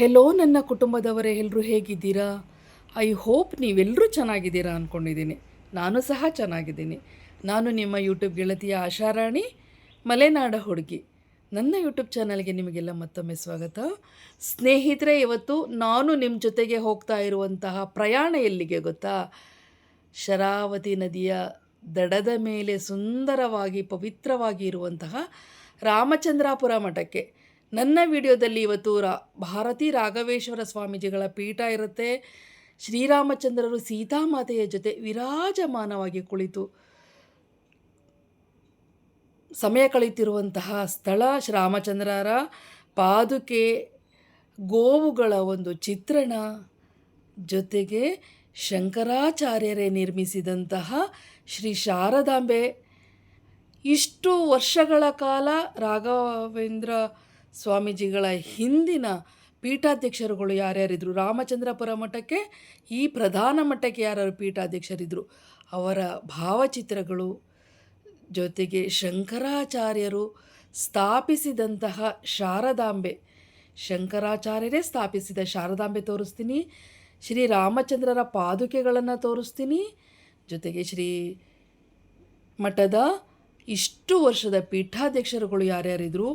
Hello, ನನ್ನ ಕುಟುಂಬದವರೇ ಎಲ್ಲರೂ ಹೇಗಿದ್ದೀರಾ? ಐ ಹೋಪ್ ನೀವೆಲ್ಲರೂ ಚೆನ್ನಾಗಿದ್ದೀರಾ ಅಂದ್ಕೊಂಡಿದ್ದೀನಿ ನಾನು ಸಹ ಚೆನ್ನಾಗಿದ್ದೀನಿ. ನಾನು ನಿಮ್ಮ ಯೂಟ್ಯೂಬ್ ಗೆಳತಿಯ ಆಶಾರಾಣಿ, ಮಲೆನಾಡ ಹುಡುಗಿ. ನನ್ನ ಯೂಟ್ಯೂಬ್ ಚಾನಲ್ಗೆ ನಿಮಗೆಲ್ಲ ಮತ್ತೊಮ್ಮೆ ಸ್ವಾಗತ. ಸ್ನೇಹಿತರೆ, ಇವತ್ತು ನಾನು ನಿಮ್ಮ ಜೊತೆಗೆ ಹೋಗ್ತಾ ಇರುವಂತಹ ಪ್ರಯಾಣ ಎಲ್ಲಿಗೆ ಗೊತ್ತಾ? ಶರಾವತಿ ನದಿಯ ದಡದ ಮೇಲೆ ಸುಂದರವಾಗಿ, ಪವಿತ್ರವಾಗಿ ಇರುವಂತಹ ರಾಮಚಂದ್ರಾಪುರ ಮಠಕ್ಕೆ. ನನ್ನ ವಿಡಿಯೋದಲ್ಲಿ ಇವತ್ತು ರಾ, ಭಾರತಿ ರಾಘವೇಶ್ವರ ಸ್ವಾಮೀಜಿಗಳ ಪೀಠ ಇರುತ್ತೆ. ಶ್ರೀರಾಮಚಂದ್ರರು ಸೀತಾಮಾತೆಯ ಜೊತೆ ವಿರಾಜಮಾನವಾಗಿ ಕುಳಿತು ಸಮಯ ಕಳೆಯುತ್ತಿರುವಂತಹ ಸ್ಥಳ ಶ್ರೀರಾಮಚಂದ್ರರ. ಪಾದುಕೆ, ಗೋವುಗಳ ಒಂದು ಚಿತ್ರಣ, ಜೊತೆಗೆ ಶಂಕರಾಚಾರ್ಯರೇ ನಿರ್ಮಿಸಿದಂತಹ ಶ್ರೀ ಶಾರದಾಂಬೆ. ಇಷ್ಟು ವರ್ಷಗಳ ಕಾಲ ರಾಘವೇಂದ್ರ ಸ್ವಾಮೀಜಿಗಳ ಹಿಂದಿನ ಪೀಠಾಧ್ಯಕ್ಷರುಗಳು ಯಾರ್ಯಾರಿದ್ರು? ರಾಮಚಂದ್ರಪುರ ಮಠಕ್ಕೆ? ಈ ಪ್ರಧಾನ ಮಠಕ್ಕೆ ಯಾರ್ಯಾರು ಪೀಠಾಧ್ಯಕ್ಷರಿದ್ದರು ಅವರ ಭಾವಚಿತ್ರಗಳು, ಜೊತೆಗೆ ಶಂಕರಾಚಾರ್ಯರು ಸ್ಥಾಪಿಸಿದಂತಹ ಶಾರದಾಂಬೆ. ಶಂಕರಾಚಾರ್ಯರೇ ಸ್ಥಾಪಿಸಿದ ಶಾರದಾಂಬೆ ತೋರಿಸ್ತೀನಿ. ಶ್ರೀ ರಾಮಚಂದ್ರರ ಪಾದುಕೆಗಳನ್ನು ತೋರಿಸ್ತೀನಿ. ಜೊತೆಗೆ ಶ್ರೀ ಮಠದ ಇಷ್ಟು ವರ್ಷದ ಪೀಠಾಧ್ಯಕ್ಷರುಗಳು ಯಾರ್ಯಾರಿದ್ರು,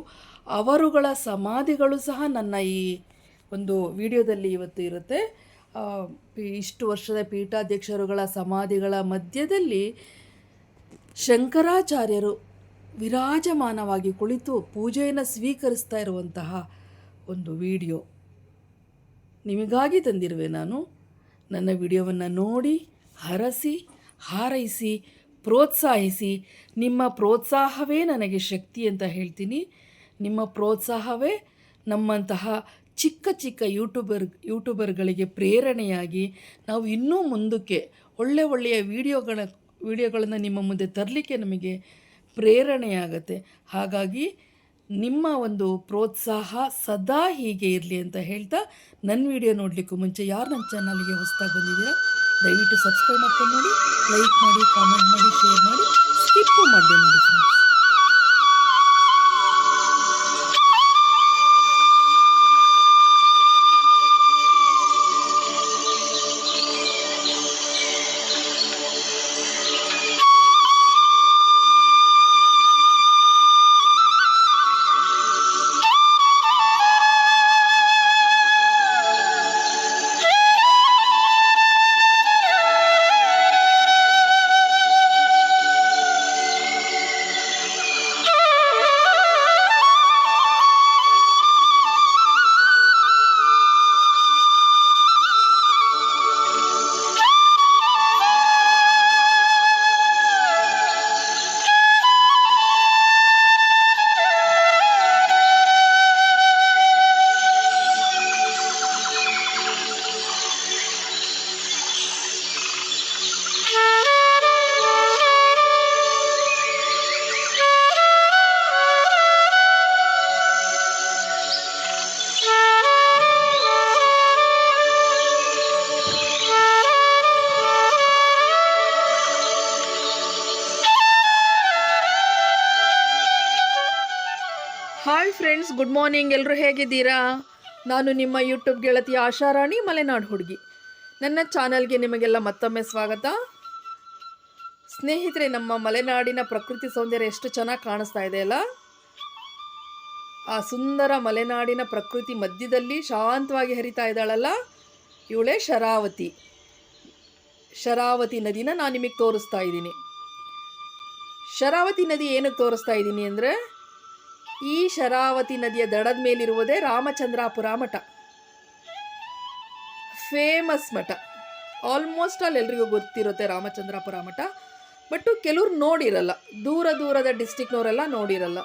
ಅವರುಗಳ ಸಮಾಧಿಗಳು ಸಹ ನನ್ನ ಈ ಒಂದು ವಿಡಿಯೋದಲ್ಲಿ ಇವತ್ತು ಇರುತ್ತೆ. ಇಷ್ಟು ವರ್ಷದ ಪೀಠಾಧ್ಯಕ್ಷರುಗಳ ಸಮಾಧಿಗಳ ಮಧ್ಯದಲ್ಲಿ ಶಂಕರಾಚಾರ್ಯರು ವಿರಾಜಮಾನವಾಗಿ ಕುಳಿತು ಪೂಜೆಯನ್ನು ಸ್ವೀಕರಿಸ್ತಾ ಇರುವಂತಹ ಒಂದು ವಿಡಿಯೋ. ನಿಮಗಾಗಿ ತಂದಿರುವೆ ನಾನು. ನನ್ನ ವಿಡಿಯೋವನ್ನು ನೋಡಿ, ಹರಸಿ, ಹಾರೈಸಿ ಪ್ರೋತ್ಸಾಹಿಸಿ. ನಿಮ್ಮ ಪ್ರೋತ್ಸಾಹವೇ ನನಗೆ ಶಕ್ತಿ ಅಂತ ಹೇಳ್ತೀನಿ. ನಿಮ್ಮ ಪ್ರೋತ್ಸಾಹವೇ ನಮ್ಮಂತಹ ಚಿಕ್ಕ ಚಿಕ್ಕ ಯೂಟ್ಯೂಬರ್, ಯೂಟ್ಯೂಬರ್ಗಳಿಗೆ ಪ್ರೇರಣೆಯಾಗಿ ನಾವು ಇನ್ನೂ ಮುಂದಕ್ಕೆ ಒಳ್ಳೆ ಒಳ್ಳೆಯ ವಿಡಿಯೋಗಳ, ವಿಡಿಯೋಗಳನ್ನು ನಿಮ್ಮ ಮುಂದೆ ತರಲಿಕ್ಕೆ ನಮಗೆ ಪ್ರೇರಣೆಯಾಗತ್ತೆ. ಹಾಗಾಗಿ ನಿಮ್ಮ ಒಂದು ಪ್ರೋತ್ಸಾಹ ಸದಾ ಹೀಗೆ ಇರಲಿ ಅಂತ ಹೇಳ್ತಾ ನನ್ನ ವಿಡಿಯೋ ನೋಡಲಿಕ್ಕೂ ಮುಂಚೆ ಯಾರು ನನ್ನ ಚಾನಲ್ಗೆ ಹೊಸದಾಗಿ ಬಂದಿದ್ದೀರಾ? ದಯವಿಟ್ಟು ಸಬ್ಸ್ಕ್ರೈಬ್ ಮಾಡ್ಕೊಂಡು ನೋಡಿ ಲೈಕ್ ಮಾಡಿ ಕಾಮೆಂಟ್ ಮಾಡಿ ಶೇರ್ ಮಾಡಿ ಸ್ಕಿಪ್ಪು ಮಾಡಿದೆ ನೋಡಿ ಫ್ರೆಂಡ್ಸ್ ಫ್ರೆಂಡ್ಸ್ ಗುಡ್ ಮಾರ್ನಿಂಗ್ ಎಲ್ಲರೂ ಹೇಗಿದ್ದೀರಾ? ನಾನು ನಿಮ್ಮ ಯೂಟ್ಯೂಬ್ ಗೆಳತಿ ಆಶಾರಾಣಿ ಮಲೆನಾಡು ಹುಡುಗಿ. ನನ್ನ ಚಾನಲ್ಗೆ ನಿಮಗೆಲ್ಲ ಮತ್ತೊಮ್ಮೆ ಸ್ವಾಗತ. ಸ್ನೇಹಿತರೆ, ನಮ್ಮ ಮಲೆನಾಡಿನ ಪ್ರಕೃತಿ ಸೌಂದರ್ಯ ಎಷ್ಟು ಚೆನ್ನಾಗಿ ಕಾಣಿಸ್ತಾ ಇದೆ ಅಲ್ಲ? ಆ ಸುಂದರ ಮಲೆನಾಡಿನ ಪ್ರಕೃತಿ ಮಧ್ಯದಲ್ಲಿ ಶಾಂತವಾಗಿ ಹರಿತಾ ಇದ್ದಾಳಲ್ಲ? ಇವಳೇ ಶರಾವತಿ. ಶರಾವತಿ ನದಿನ ನಾನು ನಿಮಗೆ ತೋರಿಸ್ತಾ ಇದ್ದೀನಿ. ಶರಾವತಿ ನದಿ ಏನಕ್ಕೆ ತೋರಿಸ್ತಾ ಇದ್ದೀನಿ ಅಂದರೆ ಈ ಶರಾವತಿ ನದಿಯ ದಡದ ಮೇಲಿರುವುದೇ ರಾಮಚಂದ್ರಾಪುರ ಮಠ. ಫೇಮಸ್ ಮಠ. ಆಲ್ಮೋಸ್ಟ್ ಆಲ್ ಎಲ್ರಿಗೂ ಗೊತ್ತಿರುತ್ತೆ ರಾಮಚಂದ್ರಾಪುರ ಮಠ. ಬಟ್ ಕೆಲವ್ರು ನೋಡಿರಲ್ಲ. ದೂರ ದೂರದ ಡಿಸ್ಟಿಕ್ನವರೆಲ್ಲ ನೋಡಿರಲ್ಲ.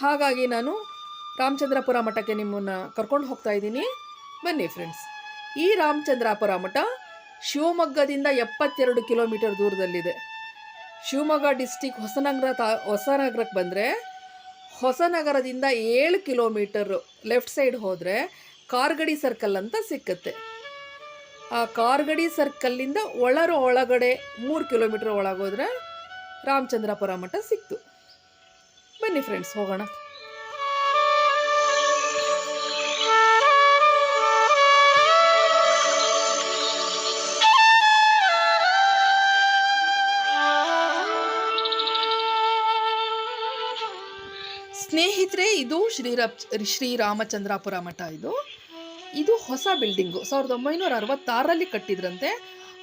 ಹಾಗಾಗಿ ನಾನು ರಾಮಚಂದ್ರಾಪುರ ಮಠಕ್ಕೆ ನಿಮ್ಮನ್ನು ಕರ್ಕೊಂಡು ಹೋಗ್ತಾ ಇದ್ದೀನಿ. ಬನ್ನಿ ಫ್ರೆಂಡ್ಸ್ ಈ ರಾಮಚಂದ್ರಾಪುರ ಮಠ ಶಿವಮೊಗ್ಗದಿಂದ ಎಪ್ಪತ್ತೆರಡು ಕಿಲೋಮೀಟರ್ ದೂರದಲ್ಲಿದೆ. ಶಿವಮೊಗ್ಗ ಡಿಸ್ಟಿಕ್ ಹೊಸನಗರ ತಾ, ಹೊಸನಗರಕ್ಕೆ ಬಂದರೆ ಹೊಸನಗರದಿಂದ ಏಳು ಕಿಲೋಮೀಟರು ಲೆಫ್ಟ್ ಸೈಡ್ ಹೋದರೆ ಕಾರ್ಗಡಿ ಸರ್ಕಲ್ ಅಂತ ಸಿಕ್ಕತ್ತೆ. ಆ ಕಾರ್ಗಡಿ ಸರ್ಕಲ್ಲಿಂದ ಒಳರು ಒಳಗಡೆ ಮೂರು ಕಿಲೋಮೀಟರ್ ಒಳಗೋದ್ರೆ ರಾಮಚಂದ್ರಾಪುರ ಮಠ ಸಿಕ್ತು. ಬನ್ನಿ ಫ್ರೆಂಡ್ಸ್ ಹೋಗೋಣ. ಸ್ನೇಹಿತರೆ, ಇದು ಶ್ರೀರಾ, ಶ್ರೀರಾಮಚಂದ್ರಾಪುರ ಮಠ ಇದು. ಇದು ಹೊಸ ಬಿಲ್ಡಿಂಗು ಸಾವಿರದ ಒಂಬೈನೂರ ಅರವತ್ತಾರರಲ್ಲಿ ಕಟ್ಟಿದ್ರಂತೆ.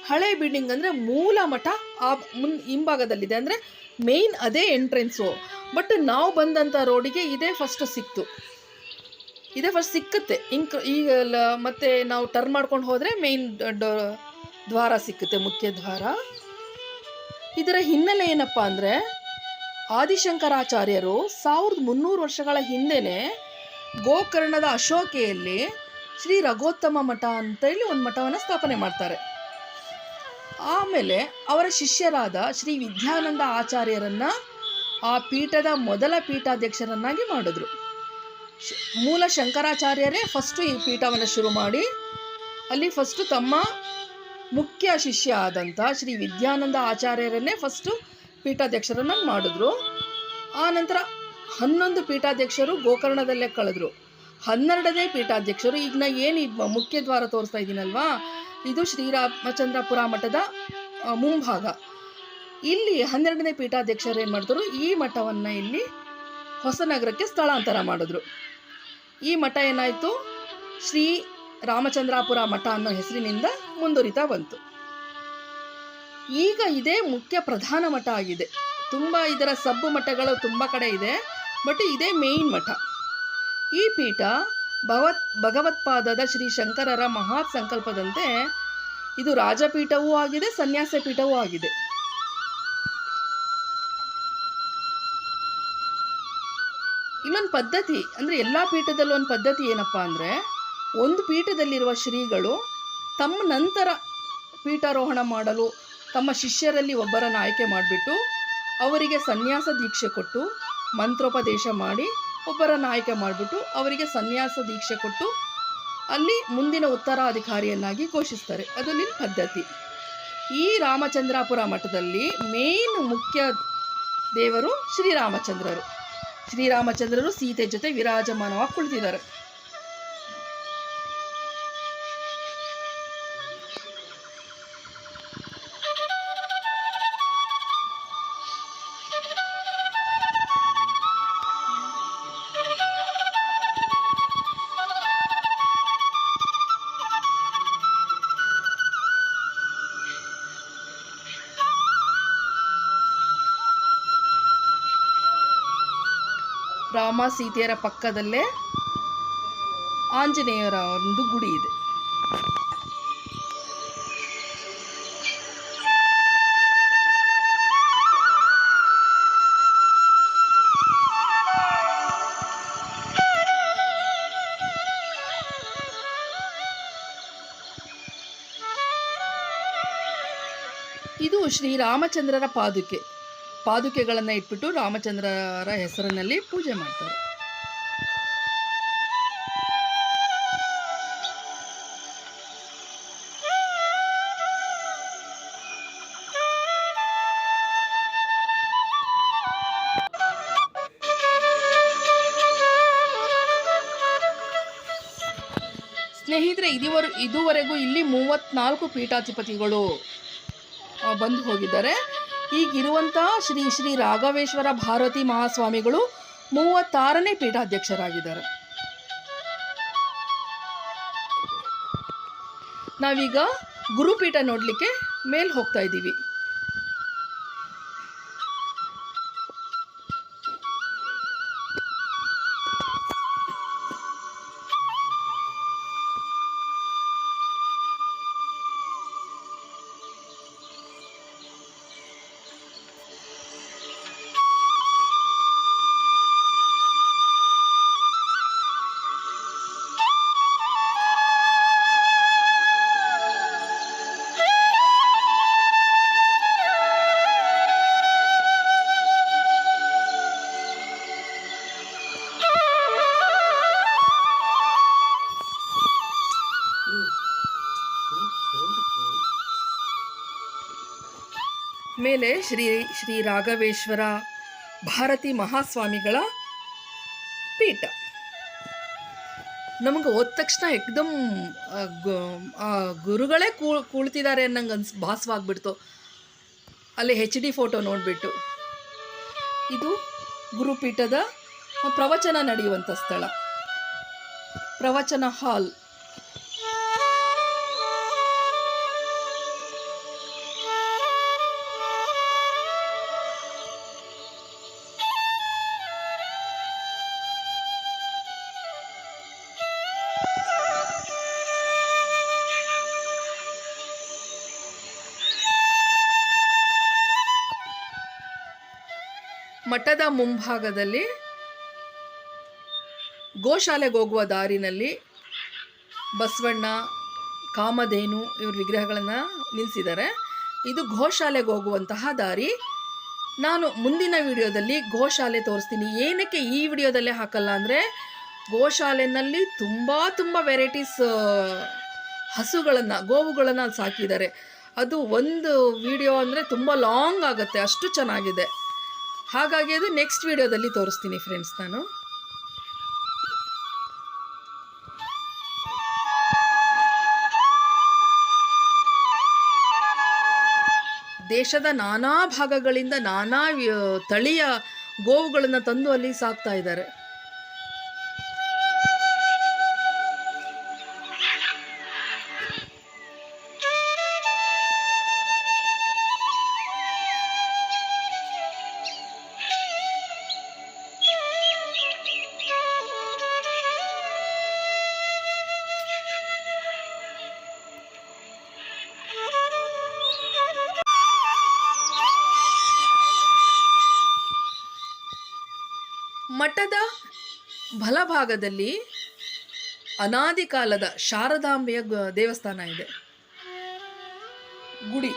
ಹಳೆ ಬಿಲ್ಡಿಂಗ್ ಅಂದರೆ ಮೂಲ ಮಠ ಆ ಮುನ್, ಹಿಂಭಾಗದಲ್ಲಿದೆ. ಅಂದರೆ ಮೇಯ್ನ್ ಅದೇ ಎಂಟ್ರೆನ್ಸು ಬಟ್ ನಾವು ಬಂದಂಥ ರೋಡಿಗೆ ಇದೇ ಫಸ್ಟ್ ಸಿಕ್ತು. ಇದೇ ಫಸ್ಟ್ ಸಿಕ್ಕುತ್ತೆ. ಇಂಕ್ ಈಗ ಮತ್ತೆ ನಾವು ಟರ್ನ್ ಮಾಡ್ಕೊಂಡು ಹೋದರೆ ಮೇಯ್ನ್ ದ್ವಾರ ಸಿಕ್ಕುತ್ತೆ, ಮುಖ್ಯ ದ್ವಾರ. ಇದರ ಹಿನ್ನೆಲೆ ಏನಪ್ಪ ಅಂದರೆ ಆದಿಶಂಕರಾಚಾರ್ಯರು ಸಾವಿರದ ಮುನ್ನೂರು ವರ್ಷಗಳ ಹಿಂದೆನೆ ಗೋಕರ್ಣದ ಅಶೋಕೆಯಲ್ಲಿ ಶ್ರೀ ರಘೋತ್ತಮ ಮಠ ಅಂತೇಳಿ ಒಂದು ಮಠವನ್ನು ಸ್ಥಾಪನೆ ಮಾಡ್ತಾರೆ. ಆಮೇಲೆ ಅವರ ಶಿಷ್ಯರಾದ ಶ್ರೀ ವಿದ್ಯಾನಂದ ಆಚಾರ್ಯರನ್ನ ಆ ಪೀಠದ ಮೊದಲ ಪೀಠಾಧ್ಯಕ್ಷರನ್ನಾಗಿ ಮಾಡಿದ್ರು. ಮೂಲ ಶಂಕರಾಚಾರ್ಯರೇ ಫಸ್ಟು ಈ ಪೀಠವನ್ನು ಶುರು ಮಾಡಿ, ಅಲ್ಲಿ ಫಸ್ಟು ತಮ್ಮ ಮುಖ್ಯ ಶಿಷ್ಯ ಆದಂಥ ಶ್ರೀ ವಿದ್ಯಾನಂದ ಆಚಾರ್ಯರನ್ನೇ ಫಸ್ಟು ಪೀಠಾಧ್ಯಕ್ಷರನ್ನಾಗಿ ಮಾಡಿದ್ರು. ಆ ನಂತರ ಹನ್ನೊಂದು ಪೀಠಾಧ್ಯಕ್ಷರು ಗೋಕರ್ಣದಲ್ಲೇ ಕಳೆದ್ರು. ಹನ್ನೆರಡನೇ ಪೀಠಾಧ್ಯಕ್ಷರು, ಈಗ ನಾ ಏನು ಮುಖ್ಯ ದ್ವಾರ ತೋರಿಸ್ತಾ ಇದ್ದೀನಲ್ವಾ? ಇದು ಶ್ರೀರಾಮಚಂದ್ರಪುರ ಮಠದ ಮುಂಭಾಗ. ಇಲ್ಲಿ ಹನ್ನೆರಡನೇ ಪೀಠಾಧ್ಯಕ್ಷರು ಏನು ಮಾಡಿದ್ರು? ಈ ಮಠವನ್ನು ಇಲ್ಲಿ ಹೊಸನಗರಕ್ಕೆ ಸ್ಥಳಾಂತರ ಮಾಡಿದ್ರು. ಈ ಮಠ ಏನಾಯಿತು? ಶ್ರೀ ರಾಮಚಂದ್ರಾಪುರ ಮಠ ಅನ್ನೋ ಹೆಸರಿನಿಂದ ಮುಂದುವರಿತಾ ಬಂತು. ಈಗ ಇದೇ ಮುಖ್ಯ ಪ್ರಧಾನ ಮಠ ಆಗಿದೆ. ತುಂಬ ಇದರ ಸಬ್ಬು ಮಠಗಳು ತುಂಬ ಕಡೆ ಇದೆ, ಬಟ್ ಇದೇ ಮೇಯ್ನ್ ಮಠ. ಈ ಪೀಠ ಭಗವತ್ ಭಗವತ್ಪಾದದ ಶ್ರೀ ಶಂಕರರ ಮಹಾ ಸಂಕಲ್ಪದಂತೆ ಇದು ರಾಜಪೀಠವೂ ಆಗಿದೆ, ಸನ್ಯಾಸ ಪೀಠವೂ ಆಗಿದೆ. ಇನ್ನೊಂದು ಪದ್ಧತಿ, ಅಂದರೆ ಎಲ್ಲ ಪೀಠದಲ್ಲೂ ಒಂದು ಪದ್ಧತಿ ಏನಪ್ಪ ಅಂದರೆ, ಒಂದು ಪೀಠದಲ್ಲಿರುವ ಶ್ರೀಗಳು ತಮ್ಮ ನಂತರ ಪೀಠಾರೋಹಣ ಮಾಡಲು ತಮ್ಮ ಶಿಷ್ಯರಲ್ಲಿ ಒಬ್ಬರನ್ನು ಆಯ್ಕೆ ಮಾಡಿಬಿಟ್ಟು ಅವರಿಗೆ ಸನ್ಯಾಸ ದೀಕ್ಷೆ ಕೊಟ್ಟು ಮಂತ್ರೋಪದೇಶ ಮಾಡಿ ಒಬ್ಬರನ್ನು ಆಯ್ಕೆ ಮಾಡಿಬಿಟ್ಟು ಅವರಿಗೆ ಸನ್ಯಾಸ ದೀಕ್ಷೆ ಕೊಟ್ಟು ಅಲ್ಲಿ ಮುಂದಿನ ಉತ್ತರಾಧಿಕಾರಿಯನ್ನಾಗಿ ಘೋಷಿಸ್ತಾರೆ. ಅದು ನಿನ್ನ ಪದ್ಧತಿ. ಈ ರಾಮಚಂದ್ರಾಪುರ ಮಠದಲ್ಲಿ ಮೇನ್ ಮುಖ್ಯ ದೇವರು ಶ್ರೀರಾಮಚಂದ್ರರು. ಶ್ರೀರಾಮಚಂದ್ರರು ಸೀತೆ ಜೊತೆ ವಿರಾಜಮಾನವಾಗಿ ಕುಳಿತಿದ್ದಾರೆ. ರಾಮ ಸೀತೆಯರ ಪಕ್ಕದಲ್ಲೇ ಆಂಜನೇಯರ ಒಂದು ಗುಡಿ ಇದೆ ಇದು ಶ್ರೀರಾಮಚಂದ್ರರ ಪಾದುಕೆ ಪಾದುಕೆಗಳನ್ನು ಇಟ್ಬಿಟ್ಟು ರಾಮಚಂದ್ರರ ಹೆಸರಿನಲ್ಲಿ ಪೂಜೆ ಮಾಡ್ತಾರೆ. ಸ್ನೇಹಿತರೆ ಇದುವರೆ ಇದುವರೆಗೂ ಇಲ್ಲಿ ಮೂವತ್ನಾಲ್ಕು ಪೀಠಾಧಿಪತಿಗಳು ಬಂದು ಹೋಗಿದ್ದಾರೆ. ಈಗಿರುವಂಥ ಶ್ರೀ ಶ್ರೀ ರಾಘವೇಶ್ವರ ಭಾರತಿ ಮಹಾಸ್ವಾಮಿಗಳು ಮೂವತ್ತಾರನೇ ಪೀಠಾಧ್ಯಕ್ಷರಾಗಿದ್ದಾರೆ. ನಾವೀಗ ಗುರುಪೀಠ ನೋಡಲಿಕ್ಕೆ ಮೇಲ್ ಹೋಗ್ತಾ ಇದ್ದೀವಿ. ಮೇಲೆ ಶ್ರೀ ಶ್ರೀ ರಾಘವೇಶ್ವರ ಭಾರತಿ ಮಹಾಸ್ವಾಮಿಗಳ ಪೀಠ. ನಮಗೆ ಹೋದ ತಕ್ಷಣ ಆ ಗುರುಗಳೇ ಕೂ ಕುಳಿತಿದ್ದಾರೆ ಅನ್ನಂಗೆ ಅನ್ಸ್, ಭಾಸವಾಗ್ಬಿಡ್ತು. ಅಲ್ಲಿ ಹೆಚ್ ಡಿ ಫೋಟೋ ನೋಡಿಬಿಟ್ಟು. ಇದು ಗುರುಪೀಠದ ಪ್ರವಚನ ನಡೆಯುವಂಥ ಸ್ಥಳ. ಪ್ರವಚನ ಹಾಲ್. ಮಠದ ಮುಂಭಾಗದಲ್ಲಿ ಗೋಶಾಲೆಗೆ ಹೋಗುವ ದಾರಿನಲ್ಲಿ ಬಸವಣ್ಣ, ಕಾಮಧೇನು ಇವ್ರ ವಿಗ್ರಹಗಳನ್ನು ನಿಲ್ಲಿಸಿದ್ದಾರೆ ಇದು ಗೋಶಾಲೆಗೆ ಹೋಗುವಂತಹ ದಾರಿ. ನಾನು ಮುಂದಿನ ವಿಡಿಯೋದಲ್ಲಿ ಗೋಶಾಲೆ ತೋರಿಸ್ತೀನಿ. ಏನಕ್ಕೆ ಈ ವಿಡಿಯೋದಲ್ಲೇ ಹಾಕಲ್ಲ ಅಂದರೆ ಗೋಶಾಲೆನಲ್ಲಿ ತುಂಬ ತುಂಬ ವೆರೈಟೀಸ್ ಹಸುಗಳನ್ನು, ಗೋವುಗಳನ್ನು ಸಾಕಿದ್ದಾರೆ. ಅದು ಒಂದು ವಿಡಿಯೋ ಅಂದರೆ ತುಂಬ ಲಾಂಗ್ ಆಗುತ್ತೆ. ಅಷ್ಟು ಚೆನ್ನಾಗಿದೆ. ಹಾಗಾಗಿ ಅದು ನೆಕ್ಸ್ಟ್ ವಿಡಿಯೋದಲ್ಲಿ ತೋರಿಸ್ತೀನಿ ಫ್ರೆಂಡ್ಸ್ ನಾನು. ದೇಶದ ನಾನಾ ಭಾಗಗಳಿಂದ ನಾನಾ ತಳಿಯ ಗೋವುಗಳನ್ನು ತಂದು ಅಲ್ಲಿ ಸಾಕ್ತಾ ಇದ್ದಾರೆ. ಮಠದ ಬಲಭಾಗದಲ್ಲಿ ಅನಾದಿ ಕಾಲದ ಶಾರದಾಂಬೆಯ ದೇವಸ್ಥಾನ ಇದೆ. ಗುಡಿ.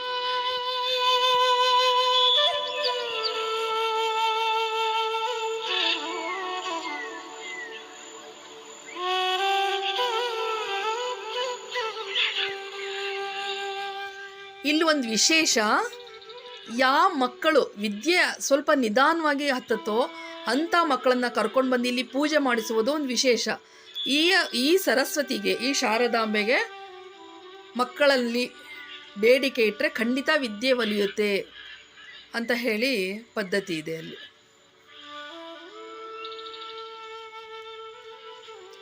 ಇಲ್ಲಿ ಒಂದು ವಿಶೇಷ ಯಾವ ಮಕ್ಕಳು ವಿದ್ಯೆ ಸ್ವಲ್ಪ ನಿಧಾನವಾಗಿ ಹತ್ತತ್ತೋ ಅಂಥ ಮಕ್ಕಳನ್ನು ಕರ್ಕೊಂಡು ಬಂದು ಇಲ್ಲಿ ಪೂಜೆ ಮಾಡಿಸುವುದು ಒಂದು ವಿಶೇಷ. ಈ ಈ ಸರಸ್ವತಿಗೆ, ಈ ಶಾರದಾಂಬೆಗೆ ಮಕ್ಕಳಲ್ಲಿ ಬೇಡಿಕೆ ಇಟ್ಟರೆ ಖಂಡಿತ ವಿದ್ಯೆ ಒಲಿಯುತ್ತೆ ಅಂತ ಹೇಳಿ ಪದ್ಧತಿ ಇದೆ ಅಲ್ಲಿ.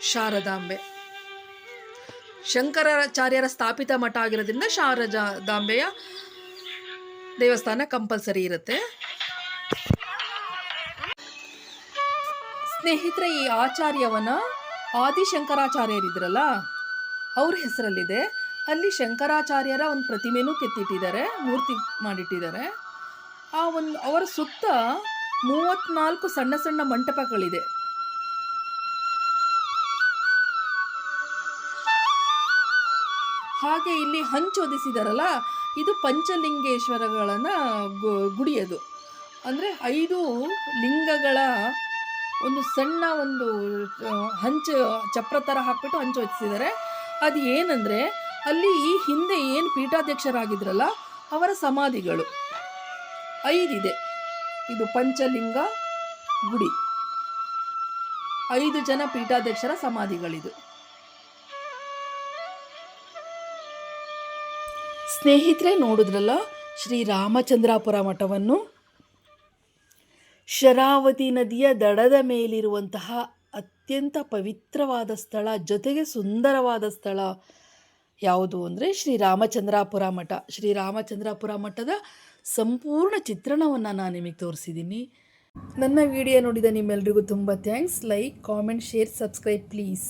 ಶಾರದಾಂಬೆ. ಶಂಕರಾಚಾರ್ಯರ ಸ್ಥಾಪಿತ ಮಠ ಆಗಿರೋದ್ರಿಂದ ಶಾರದಾಂಬೆಯ ದೇವಸ್ಥಾನ ಕಂಪಲ್ಸರಿ ಇರುತ್ತೆ. ಸ್ನೇಹಿತರೆ, ಈ ಆಚಾರ್ಯವನ ಆದಿಶಂಕರಾಚಾರ್ಯರಿದ್ರಲ್ಲ, ಅವ್ರ ಹೆಸರಲ್ಲಿದೆ. ಅಲ್ಲಿ ಶಂಕರಾಚಾರ್ಯರ ಒಂದು ಪ್ರತಿಮೆನೂ ಕೆತ್ತಿಟ್ಟಿದ್ದಾರೆ, ಮೂರ್ತಿ ಮಾಡಿಟ್ಟಿದ್ದಾರೆ. ಆ ಒಂದು, ಅವರ ಸುತ್ತ ಮೂವತ್ನಾಲ್ಕು ಸಣ್ಣ ಸಣ್ಣ ಮಂಟಪಗಳಿದೆ. ಹಾಗೆ ಇಲ್ಲಿ ಹಂಚೋದಿಸಿದಾರಲ್ಲ ಇದು ಪಂಚಲಿಂಗೇಶ್ವರಗಳನ್ನು ಗುಡಿಯದು. ಗುಡಿ ಅದು ಅಂದರೆ ಐದು ಲಿಂಗಗಳ ಒಂದು ಸಣ್ಣ ಒಂದು ಹಂಚು, ಚಪ್ರ ಥರ ಹಾಕ್ಬಿಟ್ಟು ಹಂಚು ಹಚ್ಚಿದ್ದಾರೆ ಅದು ಏನಂದರೆ, ಅಲ್ಲಿ ಈ ಹಿಂದೆ ಏನು ಪೀಠಾಧ್ಯಕ್ಷರಾಗಿದ್ರಲ್ಲ, ಅವರ ಸಮಾಧಿಗಳು. ಐದಿದೆ. ಇದು ಪಂಚಲಿಂಗ ಗುಡಿ. ಐದು ಜನ ಪೀಠಾಧ್ಯಕ್ಷರ ಸಮಾಧಿಗಳಿದು. ಸ್ನೇಹಿತರೆ, ನೋಡಿದ್ರಲ್ಲ ಶ್ರೀ ರಾಮಚಂದ್ರಾಪುರ ಮಠವನ್ನು? ಶರಾವತಿ ನದಿಯ ದಡದ ಮೇಲಿರುವಂತಹ ಅತ್ಯಂತ ಪವಿತ್ರವಾದ ಸ್ಥಳ, ಜೊತೆಗೆ ಸುಂದರವಾದ ಸ್ಥಳ ಯಾವುದು ಅಂದರೆ ಶ್ರೀ ರಾಮಚಂದ್ರಾಪುರ ಮಠ. ಶ್ರೀ ರಾಮಚಂದ್ರಾಪುರ ಮಠದ ಸಂಪೂರ್ಣ ಚಿತ್ರಣವನ್ನು ನಾನು ನಿಮಗೆ ತೋರಿಸಿದ್ದೀನಿ ನನ್ನ ವಿಡಿಯೋ ನೋಡಿದ ನಿಮ್ಮೆಲ್ರಿಗೂ ತುಂಬ thanks like comment share subscribe please